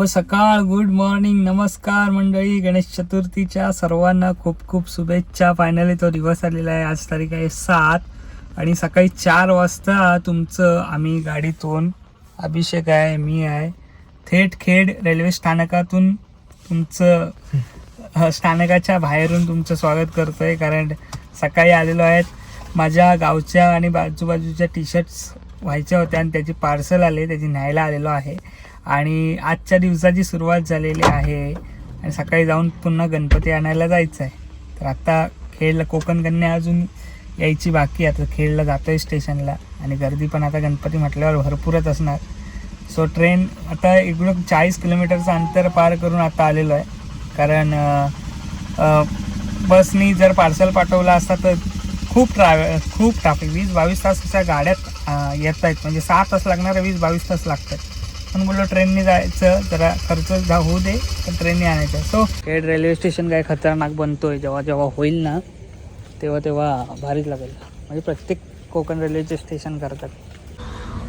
शुभ सकाळ good morning नमस्कार मंडळी गणेश चतुर्थीच्या सर्वांना खूप खूप शुभेच्छा. फायनली तो दिवस आलेला आहे. आज तारीख आहे सात आणि सकाळी चार वाजता तुमचं आम्ही गाडीतून अभिषेक आहे मी आहे. थेट खेड रेल्वे स्थानकातून तुमचं स्थानकाच्या बाहेरून तुमचं स्वागत करतोय. कारण सकाळी आलेलो आहेत. माझ्या गावच्या आणि आजूबाजूच्या टी शर्ट्स व्हायच्या होत्या आणि त्याची पार्सल आले त्याची न्यायला आलेलो आहे. आणि आजच्या दिवसाची सुरुवात झालेली आहे. आणि सकाळी जाऊन पुन्हा गणपती आणायला जायचं आहे तर आत्ता खेळला कोकण कन्या अजून यायची बाकी आता खेळला जातो आहे स्टेशनला. आणि गर्दी पण आता गणपती म्हटल्यावर भरपूरच असणार. सो ट्रेन आता इकडून चाळीस किलोमीटरचं अंतर पार करून आता आलेलो आहे. कारण बसनी जर पार्सल पाठवलं असता तर खूप ट्रॅव्ह खूप ट्राफिक वीस बावीस तास अशा गाड्यात येत आहेत म्हणजे सहा तास लागणार वीस बावीस तास लागतात. पण बोललो ट्रेनने जायचं जरा खर्च जा होऊ दे तर ट्रेनने आणायचं सो खेड रेल्वे स्टेशन काय खतरनाक बनतोय. जेव्हा जेव्हा होईल ना तेव्हा तेव्हा भारीच लागेल. म्हणजे प्रत्येक कोकण रेल्वेचे स्टेशन करतात.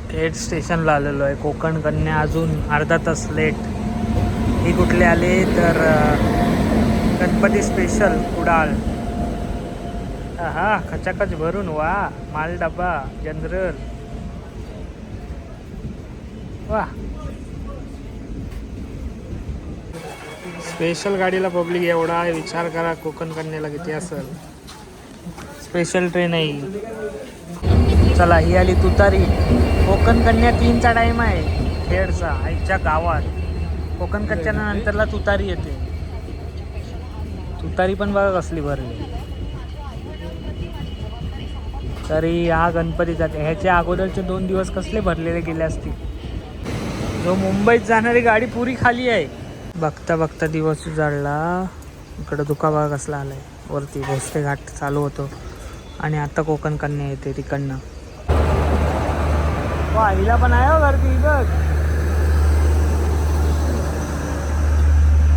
खेड स्टेशनला आलेलो आहे. कोकण कन्या अजून अर्धा तास लेट ही कुठले आले तर गणपती स्पेशल कुडाळ. हा खचाखच भरून वा माल डबा जनरल. वा. स्पेशल गाडीला पब्लिक एवढा विचार करा कोकण कन्याला किती असेल. स्पेशल ट्रेन आहे चला ही आली तुतारी. कोकण कन्या तीनचा टाईम आहे. खेडचा आईच्या गावात. कोकण कच्च्या नंतरला तुतारी येते. तुतारी पण बघा कसली भरली. तरी हा गणपतीचा ह्याच्या अगोदरचे दोन दिवस कसले भरलेले गेले असतील? जो मुंबईत जाणारी गाडी पुरी खाली आहे. बघता बघता दिवस उजाडला. इकडं दुका कसला आलाय. वरती भोसले घाट चालू होतो. आणि आता कोकण कन्या येते तिकडनं. आईला पण आहे हो गर्दी बघ.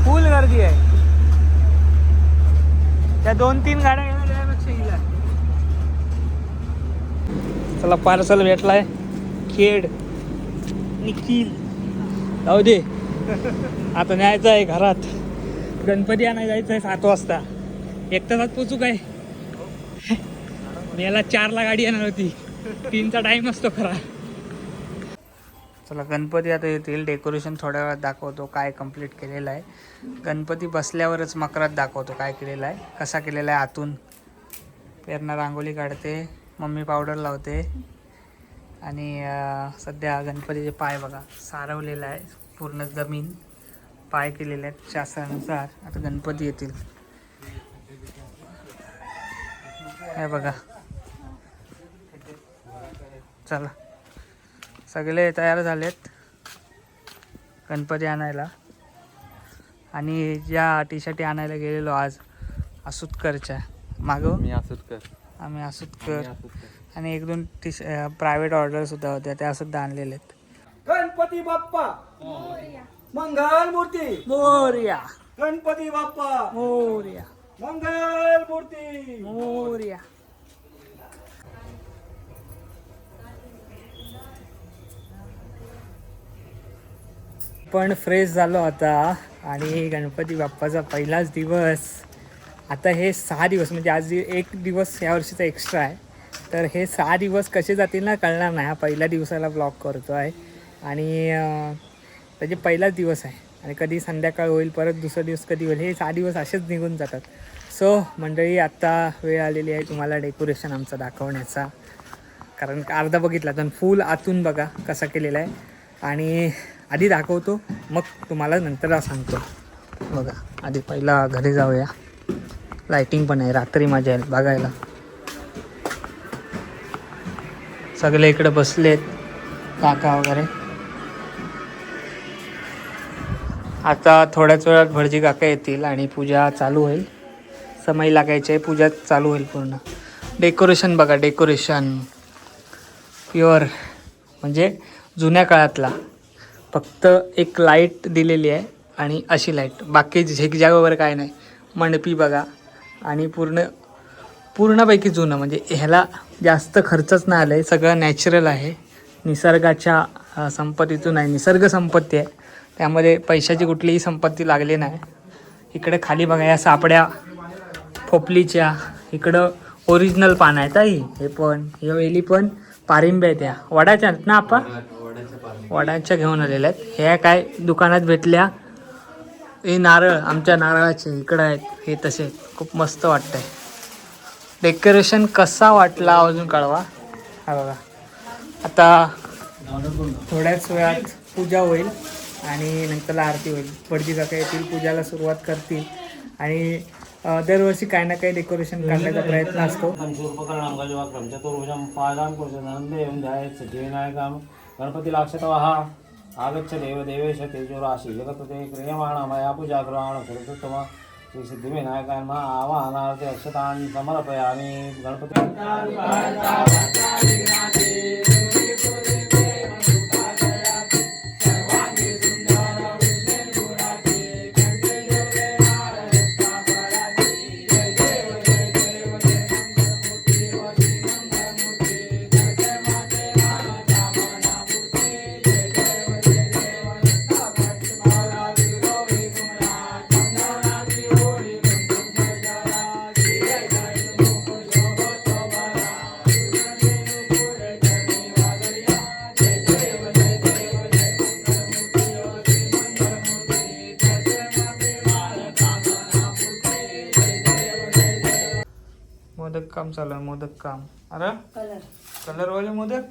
फुल गर्दी आहे. त्या दोन तीन गाड्या घेऊन त्यापेक्षा हिला. चला पार्सल भेटलाय. खेड. निखिल. जाऊ दे. आता न्यायचं आहे घरात. गणपती आणायला जायचं आहे सात वाजता. एक तासात पोचू काय? याला चारला गाडी येणार होती. तीनचा टाईम असतो खरा. चला गणपती आता येतील. डेकोरेशन थोड्या वेळात दाखवतो काय कंप्लीट केलेलं आहे. गणपती बसल्यावरच मकरात दाखवतो काय केलेलं आहे. कसा केलेला आहे आतून. पेरणा रांगोळी काढते. मम्मी पावडर लावते. आणि सध्या गणपतीचे पाय बघा सारवलेला आहे. पूर्ण जमीन पाय केलेले आहेत. शासनानुसार आता गणपती येतील. हे बघा. चला. सगळे तयार झालेत गणपती आणायला. आणि ज्या टी शर्टी आणायला गेलेलो आज असूतकरच्या. मागं? मी असंच कर आम्ही असंच कर. आणि एक दोन टी प्रायव्हेट ऑर्डर सुद्धा होत्या त्या सुद्धा आणलेल्या आहेत. गणपती बाप्पा. मंगल मूर्ती. मोर्या. गणपती बाप्पा. मोर्या. मंगल मूर्ती. मोर्या. पण फ्रेश झालो आता. आणि गणपती बाप्पाचा पहिलाच दिवस. आता हे सहा दिवस म्हणजे आज एक दिवस या वर्षीचा एक्स्ट्रा आहे. तर हे सहा दिवस कसे जातील ना कळणार नाही. हा पहिल्या दिवसाला ब्लॉग करतो आहे. आणि त्याचे पहिलाच दिवस आहे. आणि कधी संध्याकाळ होईल परत दुसरा दिवस कधी होईल हे सहा दिवस असेच निघून जातात. सो मंडळी आत्ता वेळ आलेली आहे तुम्हाला डेकोरेशन आमचं दाखवण्याचा. कारण अर्धा बघितला तर फुल आतून बघा कसा केलेला आहे. आणि आधी दाखवतो मग तुम्हाला नंतर सांगतो. बघा आधी पहिला घरी जाऊया. लाईटिंग पण आहे रात्री मजा येईल बघायला. सगळे इकडे बसलेत काका वगैरे. आता थोड्याच वेळात भटजी काका येतील आणि पूजा चालू होईल. समय लागायची आहे पूजा चालू होईल पूर्ण. डेकोरेशन बघा डेकोरेशन प्युअर म्हणजे जुन्या काळातला. फक्त एक लाइट दिलेली आहे आणि अशी लाइट बाकी झेकझॅग वगैरे काय नाही. मंडपी बघा. आणि पूर्ण पूर्णपैकी जुनं म्हणजे ह्याला जास्त खर्चच नाही आलं आहे सगळं नॅचरल आहे. निसर्गाच्या संपत्तीतून आहे. निसर्ग संपत्ती आहे. त्यामध्ये पैशाची कुठलीही संपत्ती लागली नाही. इकडे खाली बघा या सापड्या फोपलीच्या इकडं ओरिजिनल पान आहेत आई. हे पण हे वेली पण पारिंब्या आहेत त्या वडाच्या आहेत ना आपण वडाच्या घेऊन आलेल्या आहेत. ह्या काय दुकानात भेटल्या? हे नारळ आमच्या नारळाचे इकडं आहेत हे तसे खूप मस्त वाटतंय. डेकोरेशन कसा वाटला अजून कळवा. हा बघा. आता थोड्याच वेळात पूजा होईल आणि नंतर आरती होईल. पडजी काका येतील पूजाला सुरुवात करतील. आणि दरवर्षी काही ना काही डेकोरेशन करण्याचा प्रयत्न असतो. शूर्पकर्णं गजवक्त्रं चतुर्भुजं गणपतीला आगच्छ देवदेवेश तेजोराशि जगतते क्रियमाणा मया पूजा गृहाण सरस्वतम श्री सिद्धिविनायकान् आवाहनार्थे अक्षतान् समर्पयामि गणपती काम चालू आहे मोदक काम. अरे? कलर कलरवाले मोदक?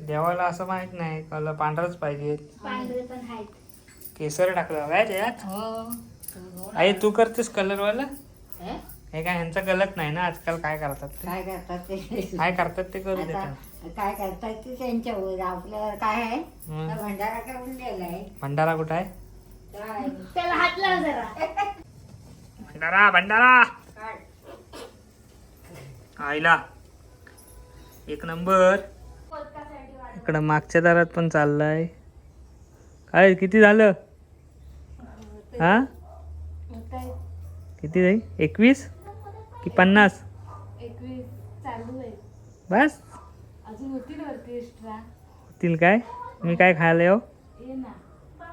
देवाला असं माहीत नाही कलर पांढराच पाहिजे. पांढरे पण आहेत. केसर टाकलं काय त्यात हो. आई तू करतेस कलरवाला? हे? हे काय ह्यांचा गलत नाही ना आजकाल काय करतात ते? काय करतात ते? काय करतात ते करू आता देतात काय करतात ते त्यांच्यावर. आपल्याला काय आहे? हम्म. तर भंडारा करून दिलाय. भंडारा कुठं आहे? काय? त्याला हात लाव जरा. भंडारा भंडारा. आईला. एक नंबर. इकडं मागच्या दारात पण चाललाय. काय किती झालं? हा? किती जाईल एकवीस? की पन्नास? बस. होतील काय? मी काय खायला येऊ?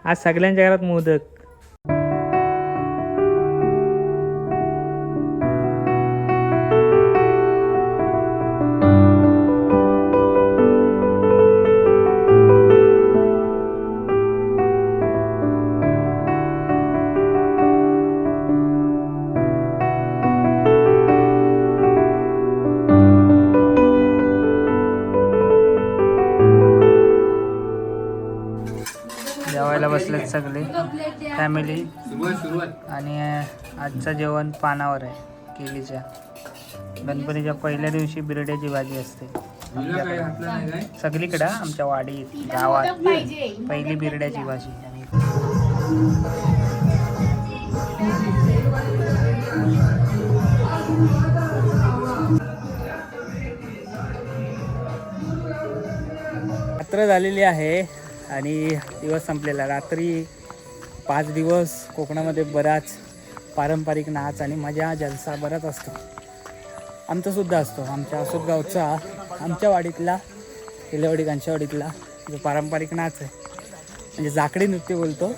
आज सगळ्यांच्या घरात मोदक. फॅमिली आणि आजचं जेवण पानावर आहे केलीच्या गणपतीच्या पहिल्या दिवशी बिरड्याची भाजी असते. सगळीकडं आमच्या वाडीत गावात. पहिली बिरड्याची भाजी. रात्र झालेली आहे आणि दिवस संपलेला. रात्री पाच दिवस कोकणामध्ये बराच पारंपरिक नाच आणि मजा जलसा बराच असतो. आमचासुद्धा असतो. आमच्या असोद गावचा आमच्या वाडीतला किल्लेवाडी कांच्यावाडीतला जो पारंपरिक नाच आहे. म्हणजे जाकडी नृत्य बोलतो.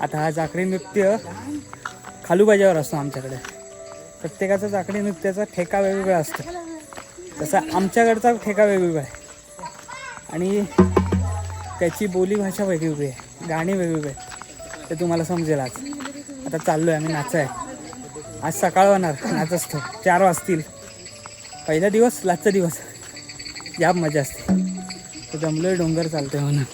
आता हा जाकडी नृत्य खालूबाजावर असतो आमच्याकडे. प्रत्येकाचा जाकडी नृत्याचा ठेका वेगवेगळा असतो. तसा आमच्याकडचा ठेका वेगवेगळा आहे. आणि त्याची बोलीभाषा वेगवेगळी आहे. गाणी वेगवेगळी आहेत. ते तुम्हाला समजेल आज. आता चाललो आहे आम्ही आहे आज सकाळ होणार नाच असतो चार वाजतील. पहिला दिवस लाचचा दिवस. या मजा असते. तो जमलोय डोंगर चालतोय म्हणून.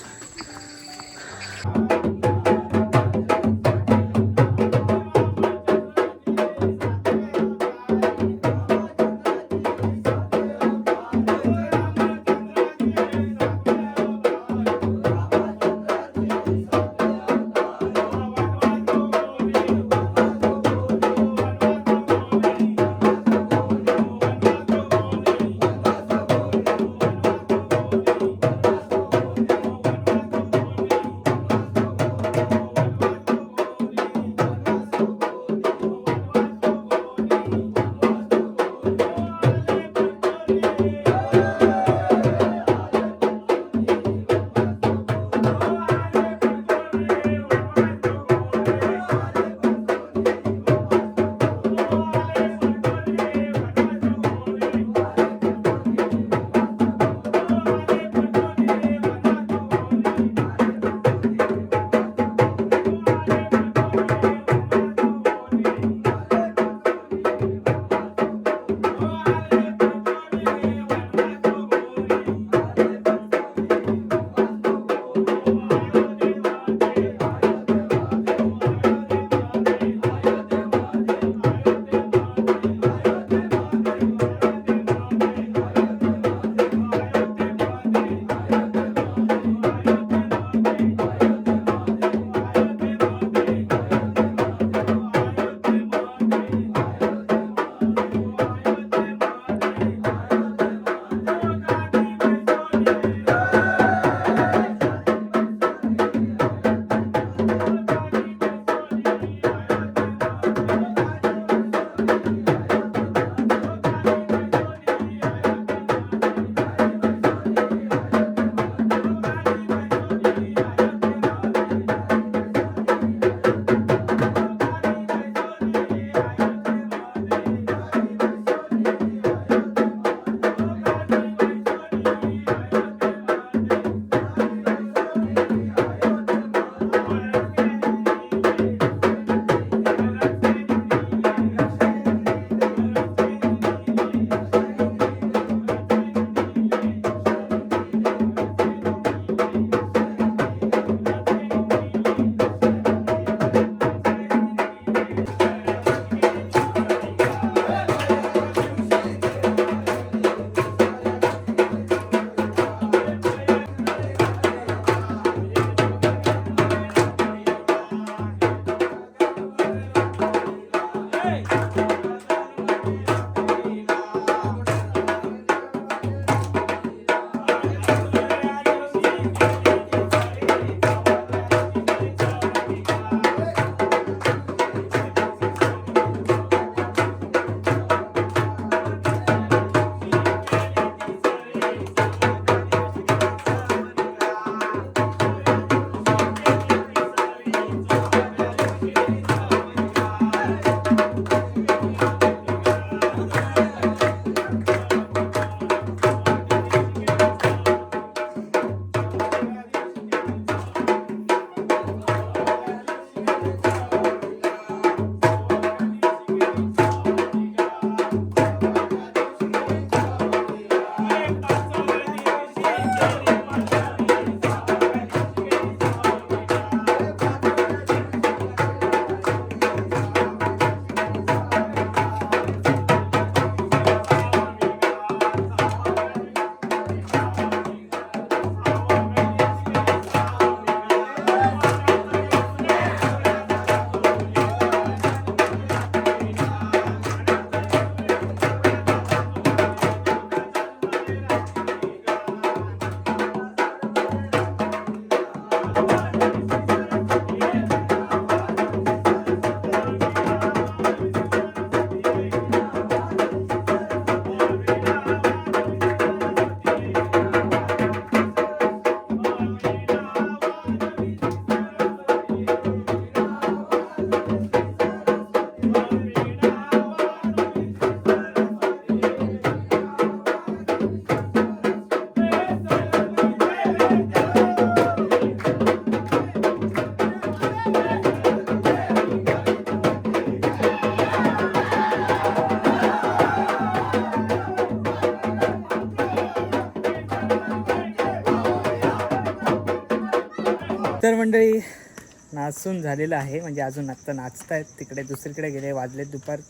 नाचून झालेलं आहे. म्हणजे अजून आत्ता नाचतायत. तिकडे दुसरीकडे गेले वाजलेत दुपार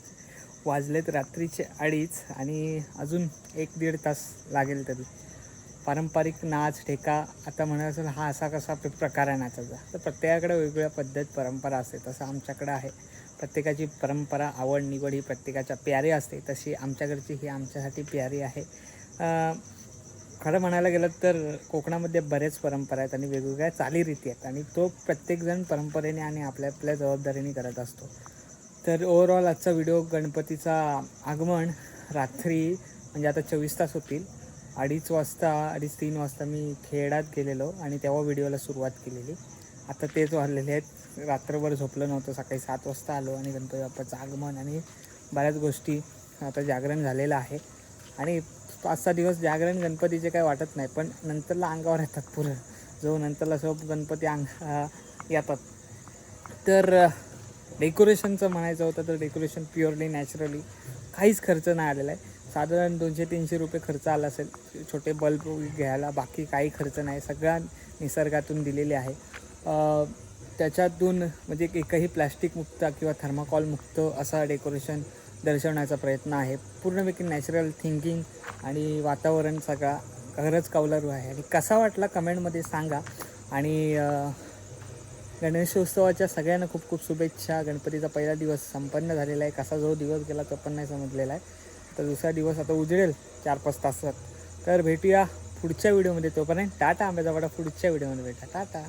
वाजलेत रात्रीचे अडीच आणि अजून एक दीड तास लागेल तरी. पारंपरिक नाच ठेका आता म्हणत असेल हा असा कसा प्रकार आहे नाचाचा? तर प्रत्येकाकडे वेगवेगळ्या पद्धत परंपरा असते. तसं आमच्याकडं आहे. प्रत्येकाची परंपरा आवड निवड ही प्रत्येकाच्या प्यारी असते. तशी आमच्याकडची ही आमच्यासाठी प्यारी आहे. खरं म्हणायला गेलं तर कोकणामध्ये बरेच परंपरा आहेत आणि वेगवेगळ्या चालीरीती आहेत आणि तो प्रत्येकजण परंपरेने आणि आपल्या आपल्या जबाबदारीने करत असतो. तर ओवरऑल आजचा व्हिडिओ गणपतीचा आगमन रात्री म्हणजे आता चोवीस तास होतील. अडीच वाजता अडीच तीन वाजता मी खेळात गेलेलो आणि तेव्हा व्हिडिओला सुरुवात केलेली. आता तेच वाढलेले आहेत. रात्रभर झोपलं नव्हतं. सकाळी सात वाजता आलो आणि गणपती बाप्पाचं आगमन आणि बऱ्याच गोष्टी आता जागरण झालेलं आहे. आणि पाच सहा दिवस जागरण गणपतीचे काही वाटत नाही पण नंतरला अंगावर येतात पुरं जो नंतरला सब गणपती अंग येतात. तर डेकोरेशनचं म्हणायचं होतं तर डेकोरेशन प्युअरली नॅचरली काहीच खर्च नाही आलेला आहे. साधारण दोनशे तीनशे रुपये खर्च आला असेल. छोटे बल्ब घ्यायला बाकी काही खर्च नाही. सगळा निसर्गातून दिलेले आहे. त्याच्यातून म्हणजे एकही प्लॅस्टिक मुक्त किंवा थर्माकॉल मुक्त असा डेकोरेशन दर्शवण्याचा प्रयत्न आहे. पूर्णपैकी नॅचरल थिंकिंग आणि वातावरण सगळा खरंच कौलारू आहे. आणि कसा वाटला कमेंटमध्ये सांगा. आणि गणेशोत्सवाच्या सगळ्यांना खूप खूप शुभेच्छा. गणपतीचा पहिला दिवस संपन्न झालेला आहे. कसा जो दिवस गेला तो पण नाही समजलेला आहे. तर दुसरा दिवस आता उजळेल चार पाच तासात. तर भेटूया पुढच्या व्हिडिओमध्ये तोपर्यंत टाटा आंब्याचा वाटा पुढच्या व्हिडिओमध्ये भेटा. टाटा.